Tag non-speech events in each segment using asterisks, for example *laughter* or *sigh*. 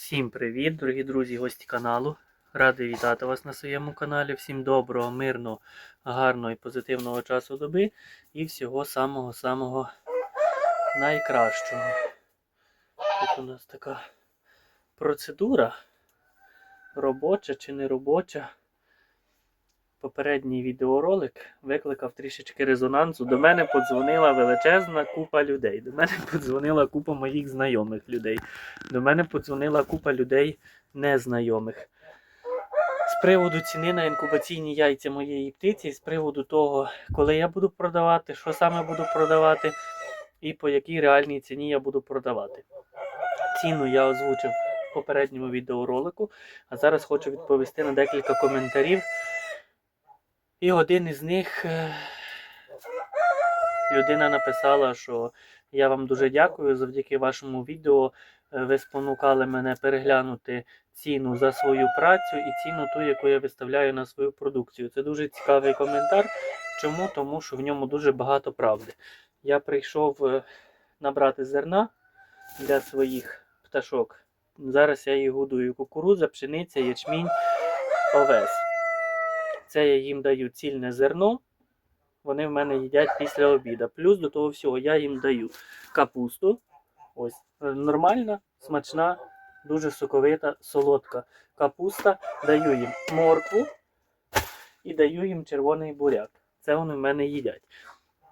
Всім привіт, дорогі друзі, гості каналу. Радий вітати вас на своєму каналі. Всім доброго, мирного, гарного і позитивного часу доби і всього самого-самого найкращого. Тут у нас така процедура робоча чи не робоча. Попередній відеоролик викликав трішечки резонансу. До мене подзвонила величезна купа людей. До мене *laughs* подзвонила купа моїх знайомих людей. До мене подзвонила купа людей незнайомих. З приводу ціни на інкубаційні яйця моєї птиці, з приводу того, коли я буду продавати, що саме буду продавати, і по якій реальній ціні я буду продавати. Ціну я озвучив в попередньому відеоролику, а зараз хочу відповісти на декілька коментарів. І один із них е, людина написала, що я вам дуже дякую. Завдяки вашому відео е, ви спонукали мене переглянути ціну за свою працю і ціну ту, яку я виставляю на свою продукцію. Це дуже цікавий коментар. Чому? Тому що в ньому дуже багато правди. Я прийшов е, набрати зерна для своїх пташок. Зараз я їх годую кукурудза, пшениця, ячмінь, овес. Це я їм даю цільне зерно. Вони в мене їдять після обіду. Плюс до того всього я їм даю капусту. Ось е, нормальна, смачна, дуже соковита, солодка капуста. Даю їм моркву і даю їм червоний буряк. Це вони в мене їдять.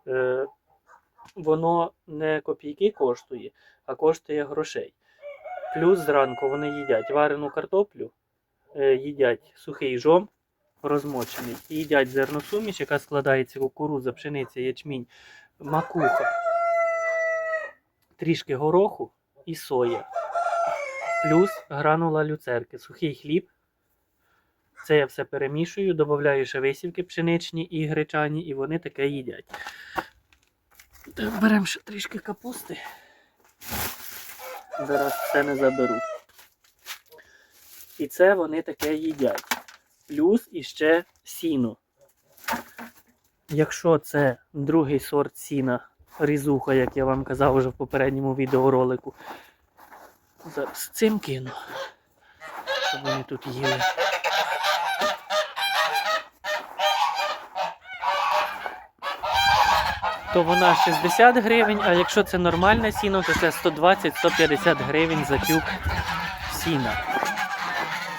Е, воно не копійки коштує, а коштує грошей. Плюс зранку вони їдять варену картоплю, е, їдять сухий жом розмочений. І їдять зерносуміш, яка складається кукурудза, пшениця, ячмінь, макуха, трішки гороху і соя. Плюс гранула люцерки, сухий хліб. Це я все перемішую, додаю ще висівки пшеничні і гречані, і вони таке їдять. Беремо ще трішки капусти. Зараз все не заберу. І це вони таке їдять плюс іще сіно. Якщо це другий сорт сіна, різуха, як я вам казав вже в попередньому відеоролику, зараз цим кину, щоб вони тут їли. То вона 60 гривень, а якщо це нормальне сіно, то це 120-150 гривень за тюк сіна.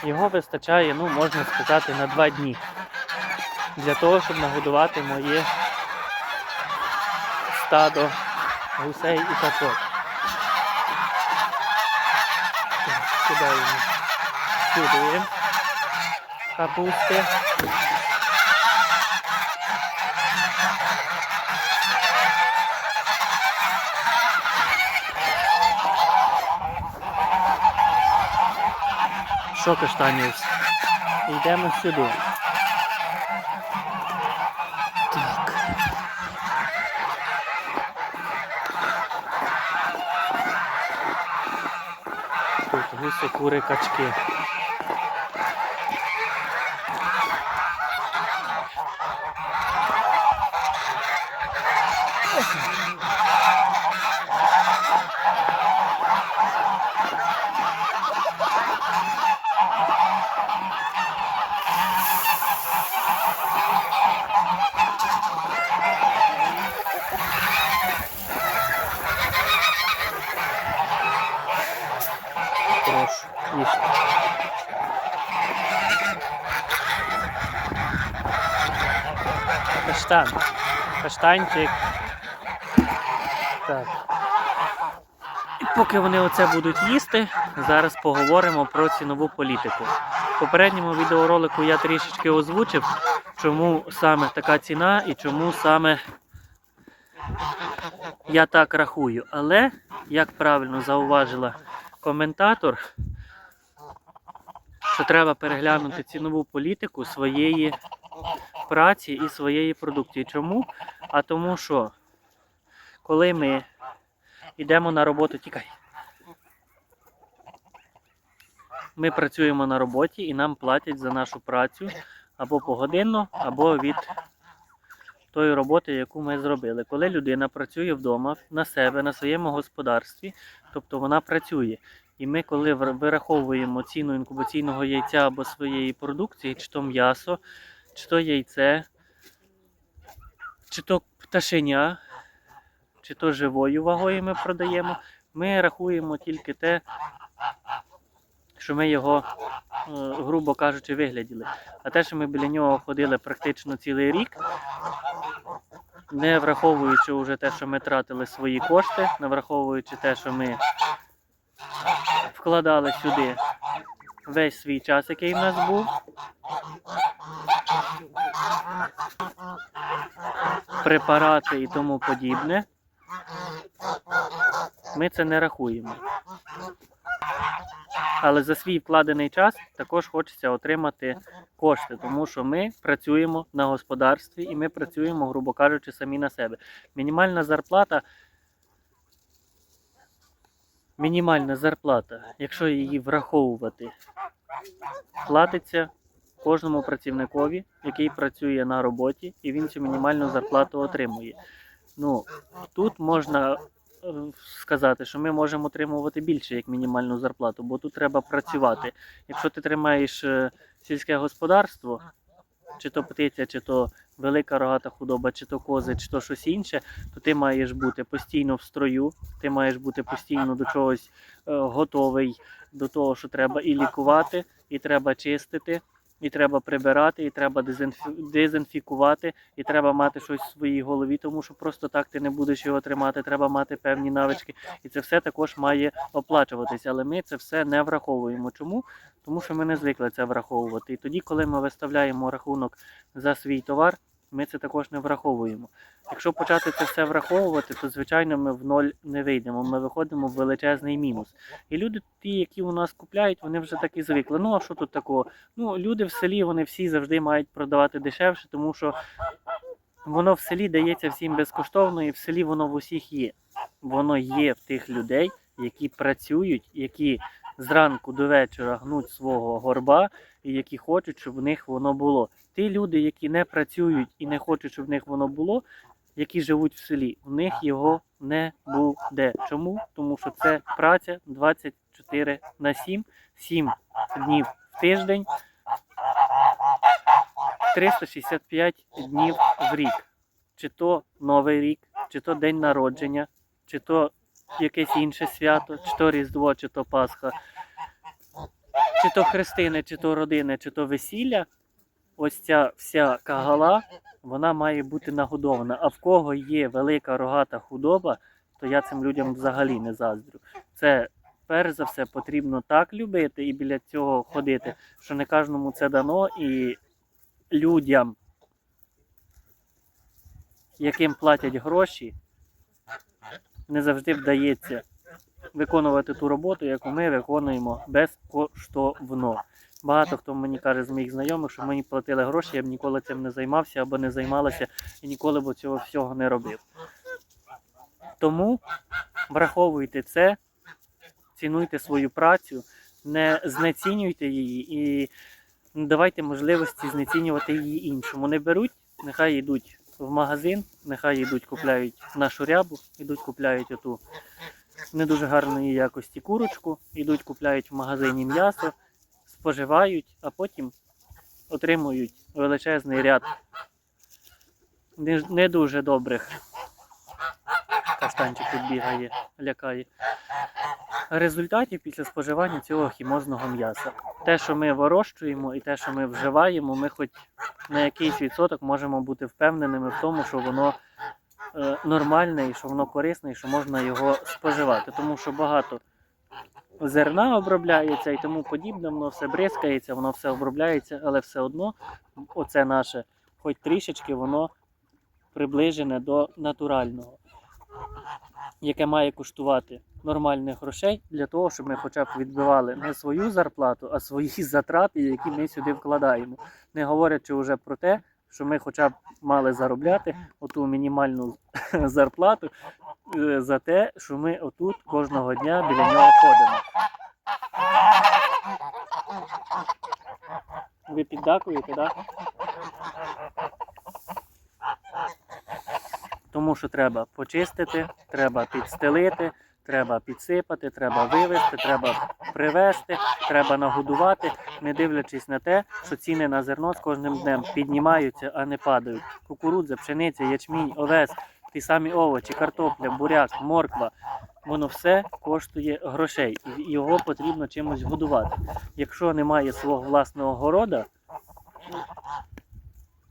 Його вистачає, ну, можна сказати, на два дні. Для того, щоб нагодувати моє стадо гусей і качок. Кидаємо сюди капусти. Що каштанівсь? Йдемо сюди. Так. Тут гуси, кури, качки. Каштан. Каштанчик. Так. І поки вони оце будуть їсти, зараз поговоримо про цінову політику. В попередньому відеоролику я трішечки озвучив, чому саме така ціна і чому саме я так рахую. Але, як правильно зауважила коментатор, що треба переглянути цінову політику своєї праці і своєї продукції. Чому? А тому що, коли ми йдемо на роботу, тікай. Ми працюємо на роботі і нам платять за нашу працю або погодинно, або від тої роботи, яку ми зробили. Коли людина працює вдома на себе, на своєму господарстві, тобто вона працює І ми, коли вираховуємо ціну інкубаційного яйця або своєї продукції, чи то м'ясо, чи то яйце, чи то пташеня, чи то живою вагою ми продаємо, ми рахуємо тільки те, що ми його, грубо кажучи, вигляділи. А те, що ми біля нього ходили практично цілий рік, не враховуючи вже те, що ми тратили свої кошти, не враховуючи те, що ми вкладали сюди весь свій час, який в нас був. Препарати і тому подібне. Ми це не рахуємо. Але за свій вкладений час також хочеться отримати кошти, тому що ми працюємо на господарстві і ми працюємо, грубо кажучи, самі на себе. Мінімальна зарплата. Мінімальна зарплата, якщо її враховувати, платиться кожному працівникові, який працює на роботі, і він цю мінімальну зарплату отримує. Ну, тут можна е, сказати, що ми можемо отримувати більше як мінімальну зарплату, бо тут треба працювати. Якщо ти тримаєш е, сільське господарство, чи то птиця, чи то велика рогата худоба, чи то кози, чи то щось інше, то ти маєш бути постійно в строю, ти маєш бути постійно до чогось е, готовий, до того, що треба і лікувати, і треба чистити, і треба прибирати, і треба дезінфі- дезінфікувати, і треба мати щось в своїй голові, тому що просто так ти не будеш його тримати. Треба мати певні навички, і це все також має оплачуватися. Але ми це все не враховуємо. Чому? Тому що ми не звикли це враховувати. І тоді, коли ми виставляємо рахунок за свій товар, ми це також не враховуємо. Якщо почати це все враховувати, то звичайно ми в ноль не вийдемо. Ми виходимо в величезний мінус. І люди, ті, які у нас купляють, вони вже так і звикли. Ну а що тут такого? Ну, люди в селі вони всі завжди мають продавати дешевше, тому що воно в селі дається всім безкоштовно, і в селі воно в усіх є. Воно є в тих людей, які працюють, які зранку до вечора гнуть свого горба, і які хочуть, щоб в них воно було. Ті люди, які не працюють і не хочуть, щоб в них воно було, які живуть в селі, в них його не буде. Чому? Тому що це праця 24 на 7, 7 днів в тиждень, 365 днів в рік. Чи то Новий рік, чи то день народження, чи то якесь інше свято, чи то Різдво, чи то Пасха, чи то хрестини, чи то родини, чи то весілля. Ось ця вся кагала, вона має бути нагодована. А в кого є велика рогата худоба, то я цим людям взагалі не заздрю. Це перш за все потрібно так любити і біля цього ходити, що не кожному це дано, і людям, яким платять гроші, не завжди вдається виконувати ту роботу, яку ми виконуємо безкоштовно. Багато хто мені каже з моїх знайомих, що мені платили гроші, я б ніколи цим не займався або не займалася і ніколи б цього всього не робив. Тому враховуйте це, цінуйте свою працю, не знецінюйте її і не давайте можливості знецінювати її іншому. Не беруть, нехай йдуть в магазин, нехай йдуть, купляють нашу рябу, йдуть, купляють оту не дуже гарної якості курочку, йдуть, купляють в магазині м'ясо, споживають, а потім отримують величезний ряд не, дуже добрих. Каштанчик тут бігає, лякає. Результатів після споживання цього хімозного м'яса. Те, що ми вирощуємо і те, що ми вживаємо, ми хоч на якийсь відсоток можемо бути впевненими в тому, що воно е, нормальне і що воно корисне, і що можна його споживати. Тому що багато зерна обробляється і тому подібне, воно все бризкається, воно все обробляється, але все одно оце наше, хоч трішечки, воно приближене до натурального, яке має коштувати нормальних грошей для того, щоб ми хоча б відбивали не свою зарплату, а свої *laughs* затрати, які ми сюди вкладаємо. Не говорячи вже про те, що ми хоча б мали заробляти оту мінімальну *laughs* зарплату е, за те, що ми отут кожного дня біля нього ходимо. Ви піддакуєте, так? Тому що треба почистити, треба підстелити, треба підсипати, треба вивезти, треба привезти, треба нагодувати, не дивлячись на те, що ціни на зерно з кожним днем піднімаються, а не падають. Кукурудза, пшениця, ячмінь, овес, ті самі овочі, картопля, буряк, морква. Воно все коштує грошей, і його потрібно чимось годувати. Якщо немає свого власного города,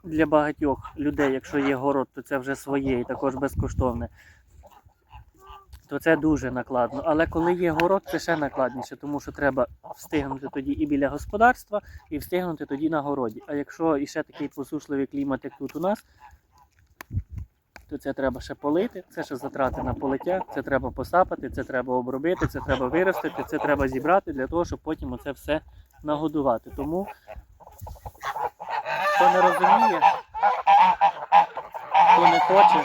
для багатьох людей, якщо є город, то це вже своє і також безкоштовне. То це дуже накладно. Але коли є город, це ще накладніше, тому що треба встигнути тоді і біля господарства, і встигнути тоді на городі. А якщо іще такий посушливий клімат, як тут у нас, то це треба ще полити, це ще затрати на полиття, це треба посапати, це треба обробити, це треба виростити, це треба зібрати для того, щоб потім оце все нагодувати. Тому хто не розуміє, хто не хоче.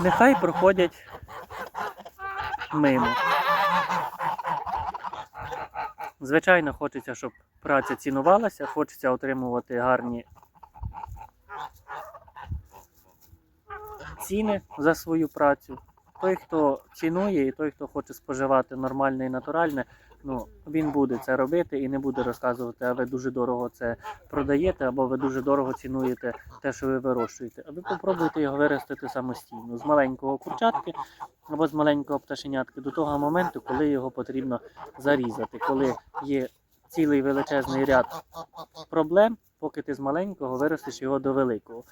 Нехай проходять мимо. Звичайно, хочеться, щоб праця цінувалася, хочеться отримувати гарні ціни за свою працю. Той, хто цінує, і той, хто хоче споживати нормальне і натуральне, ну він буде це робити і не буде розказувати, а ви дуже дорого це продаєте, або ви дуже дорого цінуєте те, що ви вирощуєте. А ви попробуйте його виростити самостійно з маленького курчатки або з маленького пташенятки до того моменту, коли його потрібно зарізати, коли є цілий величезний ряд проблем, поки ти з маленького виростеш його до великого.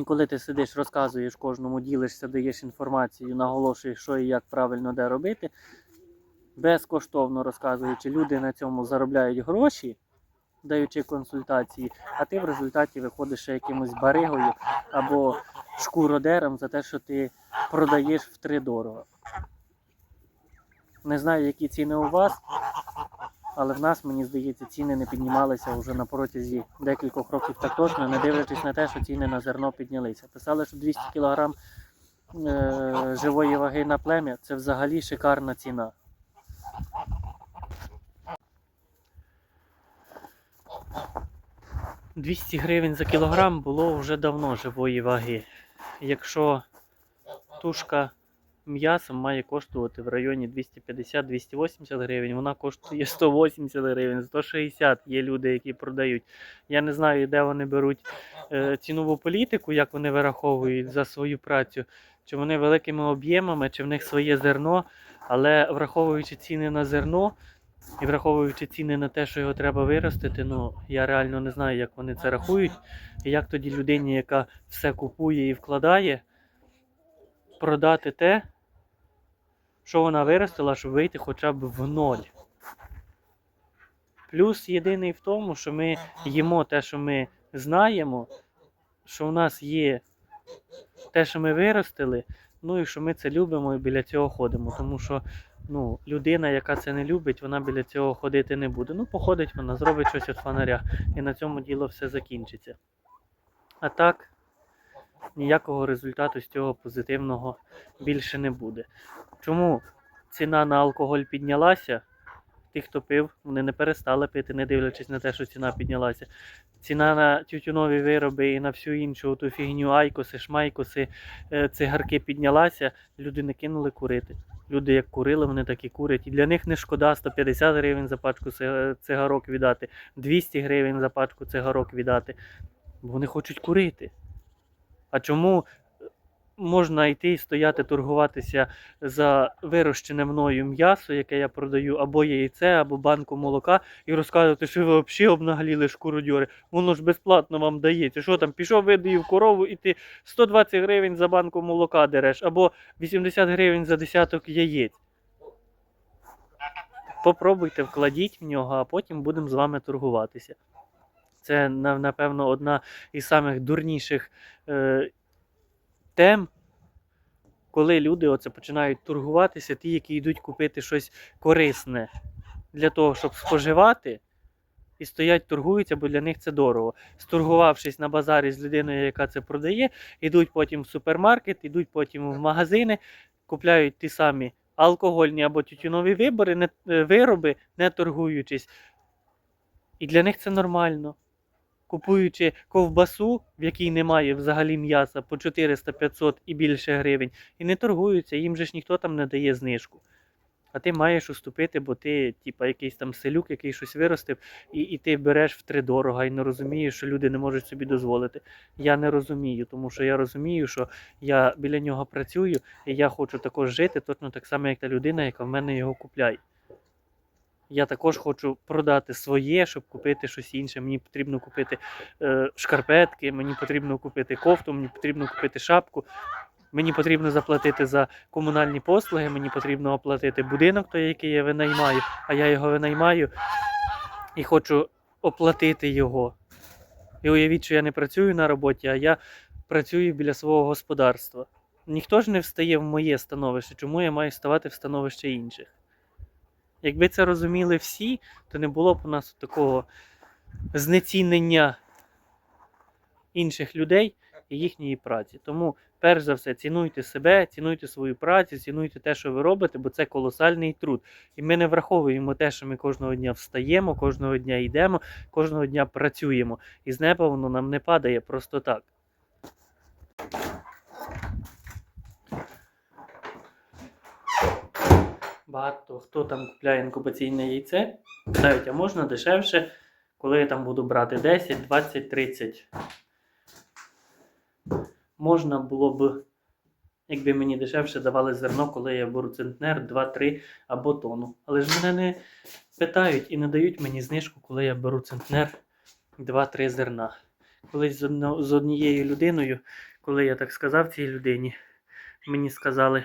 І коли ти сидиш, розказуєш кожному, ділишся, даєш інформацію, наголошуєш, що і як правильно де робити, безкоштовно розказуючи, люди на цьому заробляють гроші, даючи консультації, а ти в результаті виходиш ще якимось баригою або шкуродером за те, що ти продаєш втридорого. Не знаю, які ціни у вас, але в нас, мені здається, ціни не піднімалися вже на протязі декількох років так точно, не дивлячись на те, що ціни на зерно піднялися. Писали, що 200 кг е, живої ваги на плем'я це взагалі шикарна ціна. «200 гривень за кілограм було вже давно живої ваги. Якщо тушка м'ясом має коштувати в районі 250-280 гривень, вона коштує 180 гривень, 160 є люди, які продають. Я не знаю, де вони беруть е, цінову політику, як вони вираховують за свою працю, чи вони великими об'ємами, чи в них своє зерно, але враховуючи ціни на зерно. І враховуючи ціни на те, що його треба виростити, ну я реально не знаю, як вони це рахують. І як тоді людині, яка все купує і вкладає, продати те, що вона виростила, щоб вийти хоча б в ноль. Плюс єдиний в тому, що ми їмо те, що ми знаємо, що в нас є те, що ми виростили, ну і що ми це любимо і біля цього ходимо. Тому що ну, людина, яка це не любить, вона біля цього ходити не буде. Ну, походить вона, зробить щось від фонаря, і на цьому діло все закінчиться. А так, ніякого результату з цього позитивного більше не буде. Чому ціна на алкоголь піднялася? Ті, хто пив, вони не перестали пити, не дивлячись на те, що ціна піднялася. Ціна на тютюнові вироби і на всю іншу ту фігню, айкоси, шмайкоси, е, цигарки піднялася, люди не кинули курити. Люди як курили, вони так і курять. І для них не шкода 150 гривень за пачку цигарок віддати, 200 гривень за пачку цигарок віддати. Бо вони хочуть курити. А чому можна йти і стояти, торгуватися за вирощене мною м'ясо, яке я продаю, або яйце, або банку молока, і розказувати, що ви взагалі обнагліли шкуродьори. Воно ж безплатно вам дається. Що там, пішов, видаїв корову, і ти 120 гривень за банку молока дереш, або 80 гривень за десяток яєць. Попробуйте, вкладіть в нього, а потім будемо з вами торгуватися. Це, напевно, одна із самих дурніших е, тем, коли люди оце починають торгуватися, ті, які йдуть купити щось корисне для того, щоб споживати, і стоять, торгуються, бо для них це дорого. Сторгувавшись на базарі з людиною, яка це продає, йдуть потім в супермаркет, йдуть потім в магазини, купляють ті самі алкогольні або тютюнові вибори, не, е, вироби, не торгуючись. І для них це нормально. Купуючи ковбасу, в якій немає взагалі м'яса по 400-500 і більше гривень, і не торгуються, їм же ж ніхто там не дає знижку. А ти маєш уступити, бо ти, типа, якийсь там селюк, який щось виростив, і, і ти береш втридорога і не розумієш, що люди не можуть собі дозволити. Я не розумію, тому що я розумію, що я біля нього працюю, і я хочу також жити, точно так само, як та людина, яка в мене його купляє. Я також хочу продати своє, щоб купити щось інше. Мені потрібно купити е, шкарпетки, мені потрібно купити кофту, мені потрібно купити шапку. Мені потрібно заплатити за комунальні послуги, мені потрібно оплатити будинок, той, який я винаймаю, а я його винаймаю і хочу оплатити його. І уявіть, що я не працюю на роботі, а я працюю біля свого господарства. Ніхто ж не встає в моє становище, чому я маю ставати в становище інших? Якби це розуміли всі, то не було б у нас такого знецінення інших людей і їхньої праці. Тому, перш за все, цінуйте себе, цінуйте свою працю, цінуйте те, що ви робите, бо це колосальний труд. І ми не враховуємо те, що ми кожного дня встаємо, кожного дня йдемо, кожного дня працюємо. І з неба воно нам не падає просто так. Багато хто там купляє інкубаційне яйце, питають, а можна дешевше, коли я там буду брати 10, 20, 30. Можна було б, якби мені дешевше давали зерно, коли я беру центнер, 2-3 або тонну. Але ж мене не питають і не дають мені знижку, коли я беру центнер 2-3 зерна. Колись з однією людиною, коли я так сказав цій людині, мені сказали.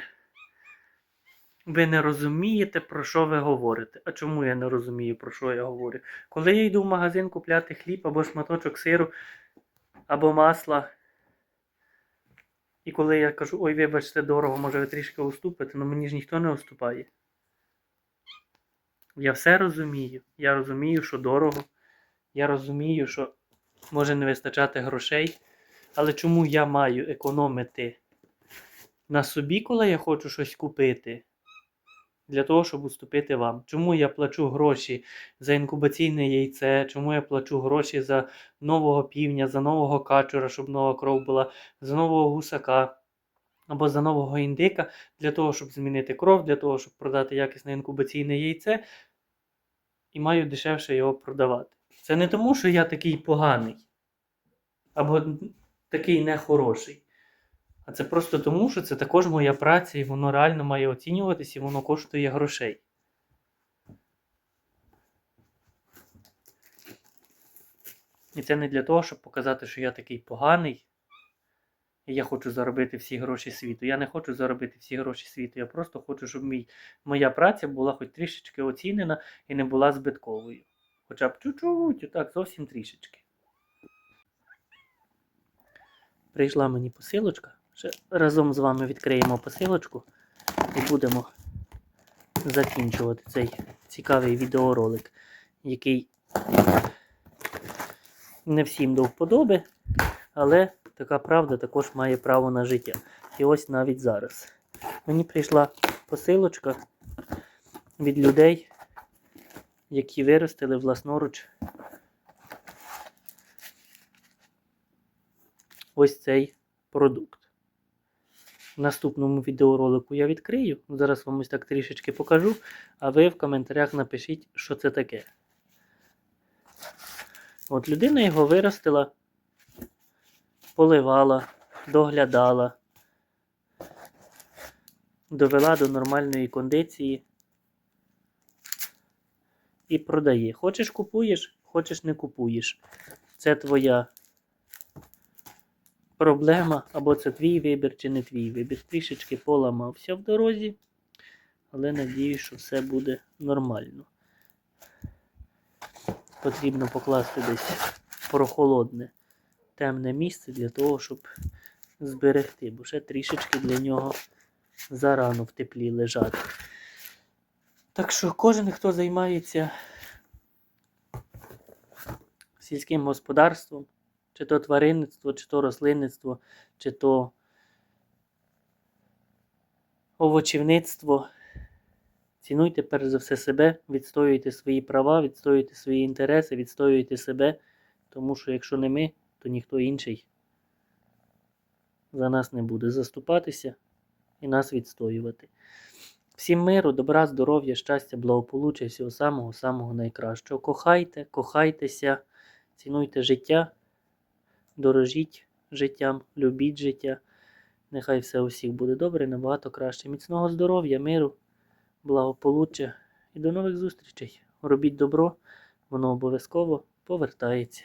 Ви не розумієте, про що ви говорите. А чому я не розумію, про що я говорю? Коли я йду в магазин купляти хліб або шматочок сиру, або масла, і коли я кажу, ой, вибачте, дорого, може ви трішки уступите, але мені ж ніхто не уступає. Я все розумію. Я розумію, що дорого. Я розумію, що може не вистачати грошей. Але чому я маю економити на собі, коли я хочу щось купити? Для того, щоб уступити вам. Чому я плачу гроші за інкубаційне яйце, чому я плачу гроші за нового півня, за нового качура, щоб нова кров була, за нового гусака або за нового індика, для того, щоб змінити кров, для того, щоб продати якісне інкубаційне яйце, і маю дешевше його продавати. Це не тому, що я такий поганий або такий нехороший. А це просто тому, що це також моя праця, і воно реально має оцінюватись, і воно коштує грошей. І це не для того, щоб показати, що я такий поганий, і я хочу заробити всі гроші світу. Я не хочу заробити всі гроші світу. Я просто хочу, щоб мій, моя праця була хоч трішечки оцінена і не була збитковою. Хоча б чуть-чуть, так, зовсім трішечки. Прийшла мені посилочка. Ще разом з вами відкриємо посилочку і будемо закінчувати цей цікавий відеоролик, який не всім до вподоби, але така правда також має право на життя. І ось навіть зараз. Мені прийшла посилочка від людей, які виростили власноруч ось цей продукт. Наступному відеоролику я відкрию. Зараз вам ось так трішечки покажу, а ви в коментарях напишіть, що це таке. От людина його виростила, поливала, доглядала, довела до нормальної кондиції і продає. Хочеш купуєш, хочеш не купуєш. Це твоя проблема, або це твій вибір, чи не твій вибір. Трішечки поламався в дорозі, але надіюсь, що все буде нормально. Потрібно покласти десь прохолодне, темне місце для того, щоб зберегти, бо ще трішечки для нього зарано в теплі лежати. Так що кожен, хто займається сільським господарством, чи то тваринництво, чи то рослинництво, чи то овочівництво, Цінуйте перш за все себе, відстоюйте свої права, відстоюйте свої інтереси, відстоюйте себе, тому що якщо не ми, то ніхто інший за нас не буде заступатися і нас відстоювати. Всім миру, добра, здоров'я, щастя, благополуччя, всього самого-самого найкращого. Кохайте, кохайтеся, цінуйте життя, дорожіть життям, любіть життя. Нехай все у всіх буде добре, набагато краще. Міцного здоров'я, миру, благополуччя і до нових зустрічей. Робіть добро, воно обов'язково повертається.